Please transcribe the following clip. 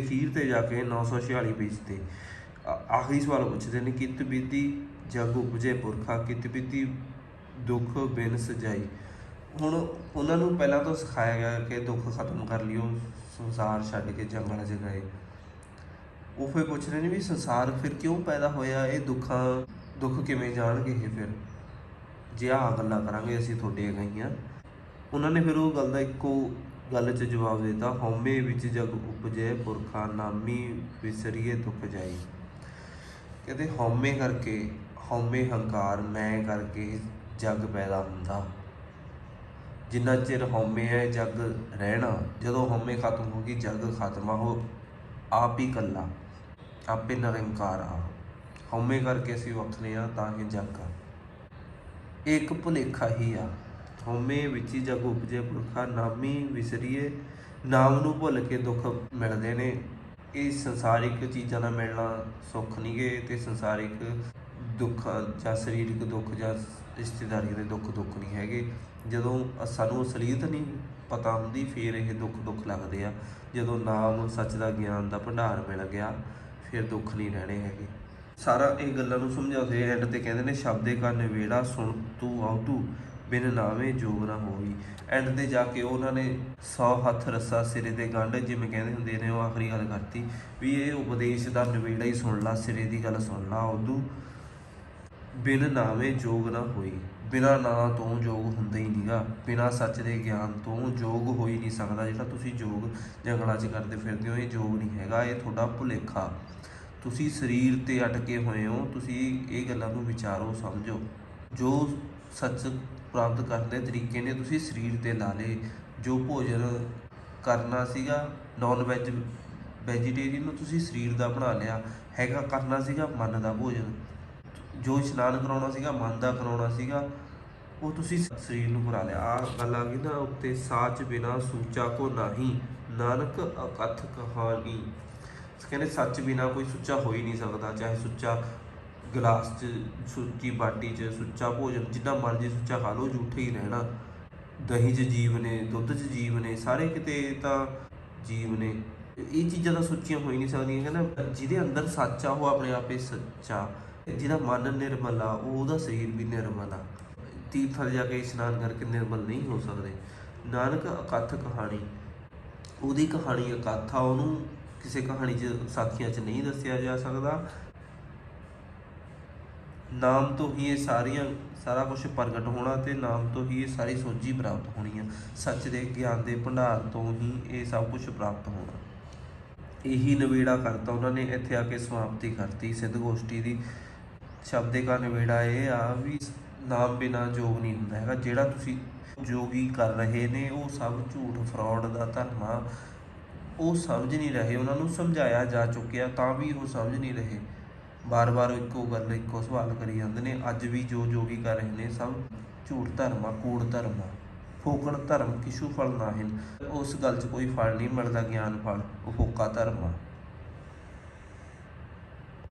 ਅਖੀਰ ਤੇ ਜਾ ਕੇ 946 ਪੇਜ ਤੇ। ਆਖਰੀ ਸਵਾਲ ਪੁੱਛਦੇ ਨੇ ਕਿਤ ਬੀਤੀ ਜਗ ਉਪਜੇ ਪੁਰਖਾ ਕਿਤ ਬੀਤੀ ਦੁੱਖ ਬਿਨ ਸਜਾਈ। ਹੁਣ ਉਹਨਾਂ ਨੂੰ ਪਹਿਲਾਂ ਤੋਂ ਸਿਖਾਇਆ ਗਿਆ ਕਿ ਦੁੱਖ ਖਤਮ ਕਰ ਲਿਓ, ਸੰਸਾਰ ਛੱਡ ਕੇ ਜੰਗਲ ਜਗਾਏ ਉਹ ਫਿਰ ਪੁੱਛ ਰਹੇ ਨੇ ਵੀ ਸੰਸਾਰ ਫਿਰ ਕਿਉਂ ਪੈਦਾ ਹੋਇਆ? ਇਹ ਦੁੱਖਾਂ, ਦੁੱਖ ਕਿਵੇਂ ਜਾਣਗੇ ਇਹ ਫਿਰ? ਜੇ ਆਹ ਗੱਲਾਂ ਕਰਾਂਗੇ ਅਸੀਂ ਤੁਹਾਡੇ ਗਈਆਂ ਉਹਨਾਂ ਨੇ ਫਿਰ ਉਹ ਗੱਲ ਦਾ ਇੱਕੋ ਗੱਲ 'ਚ ਜਵਾਬ ਦਿੱਤਾ, ਹਉਮੈ ਵਿੱਚ ਜਗ ਉਪਜੈ, ਪੁਰਖਾ ਨਾਮੀ ਵਿਸਰੀਏ ਦੁੱਖ ਜਾਈ। ਕਹਿੰਦੇ, ਹਉਮੈ ਕਰਕੇ, ਹਉਮੈ ਹੰਕਾਰ ਮੈਂ ਕਰਕੇ ਜਗ ਪੈਦਾ ਹੁੰਦਾ। ਜਿੰਨਾ ਚਿਰ ਹਉਮੈ ਹੈ, ਜਗ ਰਹਿਣਾ, ਜਦੋਂ ਹਉਮੈ ਖਤਮ ਹੋ ਗਈ, ਜਗ ਖਤਮ ਆ ਆਪ ਹੀ ਕੱਲਾ, ਆਪੇ ਨਿਰੰਕਾਰ ਆ। ਹਉਮੈ ਕਰਕੇ ਅਸੀਂ ਵੱਖਰੇ ਆ, ਤਾਂ ਹੀ ਜਗ ਆ। ਇਹ ਇੱਕ ਭੁਲੇਖਾ ਹੀ ਆ। ਹਉਮੈ ਵਿੱਚ ਹੀ ਜਗ ਉਪਜੇ ਪੁਰਖਾ, ਨਾਮੀ ਵਿਸਰੀਏ, ਨਾਮ ਨੂੰ ਭੁੱਲ ਕੇ ਦੁੱਖ ਮਿਲਦੇ ਨੇ। ਇਹ ਸੰਸਾਰਿਕ ਚੀਜ਼ਾਂ ਨਾਲ ਮਿਲਣਾ ਸੁੱਖ ਨਹੀਂ ਗਏ ਤੇ ਸੰਸਾਰਿਕ ਦੁੱਖ ਜਾਂ ਸਰੀਰਕ ਦੁੱਖ ਜਾਂ ਰਿਸ਼ਤੇਦਾਰੀ ਦੇ ਦੁੱਖ ਦੁੱਖ ਨਹੀਂ ਹੈਗੇ। ਜਦੋਂ ਸਾਨੂੰ ਅਸਲੀਅਤ ਨਹੀਂ ਪਤਾ ਹੁੰਦੀ, ਫਿਰ ਇਹ ਦੁੱਖ ਦੁੱਖ ਲੱਗਦੇ ਆ। ਜਦੋਂ ਨਾਮ, ਸੱਚ ਦਾ ਗਿਆਨ ਦਾ ਭੰਡਾਰ ਮਿਲ ਗਿਆ, ਫਿਰ ਦੁੱਖ ਨਹੀਂ ਰਹਿਣੇ ਹੈਗੇ। ਸਾਰਾ ਇਹ ਗੱਲਾਂ ਨੂੰ ਸਮਝਾਉਂਦੇ ਐਂਡ ਤੇ ਕਹਿੰਦੇ ਨੇ, ਸ਼ਬਦੇ ਕਾ ਨਿਵੇੜਾ ਸੁਣ ਤੂੰ ਆਉ ਬਿਨ ਨਾਵੇਂ ਜੋਗ ਨਾ ਹੋਈ ਐਂਡ ਤੇ ਜਾ ਕੇ ਉਹਨਾਂ ਨੇ 100 ਹੱਥ ਰੱਸਾ ਸਿਰੇ ਦੇ ਗੰਢ, ਜਿਵੇਂ ਕਹਿੰਦੇ ਹੁੰਦੇ ਨੇ, ਉਹ ਆਖਰੀ ਗੱਲ ਕਰਤੀ ਵੀ ਇਹ ਉਪਦੇਸ਼ ਦਾ ਨਿਵੇੜਾ ਹੀ ਸੁਣ ਲਾ, ਸਿਰੇ ਦੀ ਗੱਲ ਸੁਣ ਲਾ। ਉਦੋਂ ਬਿਨ ਨਾਵੇਂ ਜੋਗ ਨਾ ਹੋਈ। ਬਿਨਾ ਨਾਂ ਤੋਂ ਜੋਗ ਹੁੰਦਾ ਹੀ ਨਹੀਂਗਾ ਬਿਨਾ ਸੱਚ ਦੇ ਗਿਆਨ ਤੋਂ ਜੋਗ ਹੋ ਹੀ ਨਹੀਂ ਸਕਦਾ ਜਿਹੜਾ ਤੁਸੀਂ ਜੋਗ ਜੰਗਲਾਂ 'ਚ ਕਰਦੇ ਫਿਰਦੇ ਹੋ। ਇਹ ਜੋਗ ਨਹੀਂ ਹੈਗਾ, ਇਹ ਤੁਹਾਡਾ ਭੁਲੇਖਾ। ਤੁਸੀਂ ਸਰੀਰ ਤੇ ਅਟਕੇ ਹੋਏ ਹੋ। ਤੁਸੀਂ ਇਹ ਗੱਲਾਂ ਨੂੰ ਵਿਚਾਰੋ, ਸਮਝੋ। ਜੋ ਸੱਚ ਪ੍ਰਾਪਤ ਕਰਨ ਦੇ ਤਰੀਕੇ ਨੇ, ਤੁਸੀਂ ਸਰੀਰ ਤੇ ਲਾ ਲਏ ਜੋ ਭੋਜਨ ਕਰਨਾ ਸੀਗਾ ਨਾਨ ਵੈਜ ਵੈਜੀਟੇਰੀਅਨ ਨੂੰ ਤੁਸੀਂ ਸਰੀਰ ਦਾ ਬਣਾ ਲਿਆ, ਹੈਗਾ ਕਰਨਾ ਸੀਗਾ ਮਨ ਦਾ ਭੋਜਨ। ਜੋ ਇਸ਼ਨਾਨ ਕਰਾਉਣਾ ਸੀਗਾ, ਮਨ ਦਾ ਕਰਾਉਣਾ ਸੀਗਾ, ਉਹ ਤੁਸੀਂ ਸਰੀਰ ਨੂੰ ਬਣਾ ਲਿਆ। ਆ ਗੱਲ ਆ ਗਈ ਨਾ ਉੱਤੇ, ਸਾਚ ਬਿਨਾ ਸੂਚਾ ਕੋ ਨਹੀਂ, ਨਾਨਕ ਅਕਥ ਕਹਾਣੀ। ਕਹਿੰਦੇ ਸੱਚ ਬਿਨਾ ਕੋਈ ਸੁੱਚਾ ਹੋ ਹੀ ਨਹੀਂ ਸਕਦਾ, ਚਾਹੇ ਸੁੱਚਾ ਗਲਾਸ 'ਚ, ਸੁੱਚੀ ਬਾਟੀ 'ਚ, ਸੁੱਚਾ ਭੋਜਨ, ਜਿੰਨਾ ਮਰਜ਼ੀ ਸੁੱਚਾ ਖਾ ਲਓ, ਝੂਠੇ ਹੀ ਰਹਿਣਾ ਦਹੀਂ 'ਚ ਜੀਵ ਨੇ, ਦੁੱਧ 'ਚ ਜੀਵ ਨੇ, ਸਾਰੇ ਕਿਤੇ ਤਾਂ ਜੀਵ ਨੇ। ਇਹ ਚੀਜ਼ਾਂ ਤਾਂ ਸੁੱਚੀਆਂ ਹੋ ਹੀ ਨਹੀਂ ਸਕਦੀਆਂ, ਕਹਿੰਦਾ ਜਿਹਦੇ ਅੰਦਰ ਸੱਚ ਆ, ਉਹ ਆਪਣੇ ਆਪੇ ਸੱਚਾ ਜਿਹਦਾ ਮਨ ਨਿਰਮਲ ਆ, ਉਹ ਉਹਦਾ ਸਰੀਰ ਵੀ ਨਿਰਮਲ ਆ। ਤੀਰਥਾਂ ਜਾ ਕੇ ਇਸ਼ਨਾਨ ਕਰਕੇ ਨਿਰਮਲ ਨਹੀਂ ਹੋ ਸਕਦੇ। ਨਾਨਕ ਅਕਥ ਕਹਾਣੀ। ਉਹਦੀ ਕਹਾਣੀ ਅਕਥ ਆ, ਉਹਨੂੰ ਕਿਸੇ ਕਹਾਣੀ 'ਚ ਸਾਖੀਆਂ 'ਚ ਨਹੀਂ ਦੱਸਿਆ ਜਾ ਸਕਦਾ। ਨਾਮ ਤੋਂ ਹੀ ਇਹ ਸਾਰੀਆਂ, ਸਾਰਾ ਕੁਝ ਪ੍ਰਗਟ ਹੋਣਾ ਤੇ ਨਾਮ ਤੋਂ ਹੀ ਇਹ ਸਾਰੀ ਸੋਝੀ ਪ੍ਰਾਪਤ ਹੋਣੀ ਆ। ਸੱਚ ਦੇ, ਗਿਆਨ ਦੇ ਭੰਡਾਰ ਤੋਂ ਹੀ ਇਹ ਸਭ ਕੁਝ ਪ੍ਰਾਪਤ ਹੋਣਾ। ਇਹੀ ਨਵੇੜਾ ਕਰਤਾ ਉਹਨਾਂ ਨੇ, ਇੱਥੇ ਆ ਕੇ ਸਮਾਪਤੀ ਕਰਤੀ। ਸਿੱਧ ਗੋਸ਼ਟੀ ਦੀ ਸ਼ਬਦੇ ਕਾ ਨਵੇੜਾ ਇਹ ਆ ਵੀ ਨਾਮ ਬਿਨਾ ਜੋਗ ਨਹੀਂ ਹੁੰਦਾ ਹੈਗਾ। ਜਿਹੜਾ ਤੁਸੀਂ ਜੋਗੀ ਕਰ ਰਹੇ ਨੇ, ਉਹ ਸਭ ਝੂਠ, ਫਰਾਡ ਦਾ ਧਰਮ, ਉਹ ਸਮਝ ਨਹੀਂ ਰਹੇ, ਉਹਨਾਂ ਨੂੰ ਸਮਝਾਇਆ ਜਾ ਚੁੱਕਿਆ ਤਾਂ ਵੀ ਉਹ ਸਮਝ ਨਹੀਂ ਰਹੇ। ਬਾਰ-ਬਾਰ ਇੱਕੋ ਗੱਲ, ਇੱਕੋ ਸਵਾਲ ਕਰੀ ਜਾਂਦੇ ਨੇ, ਅੱਜ ਵੀ ਜੋ ਜੋਗੀ ਕਰ ਰਹੇ ਨੇ, ਸਭ ਝੂਠ ਧਰਮ ਆ, ਕੂੜ ਧਰਮ ਆ, ਫੋਕਣ ਧਰਮ ਕਿਛੂ ਫਲ ਨਾਹਿਨ ਉਸ ਗੱਲ 'ਚ ਕੋਈ ਫਲ ਨਹੀਂ ਮਿਲਦਾ, ਗਿਆਨ ਫਲ, ਉਹ ਫੋਕਾ ਧਰਮ ਆ।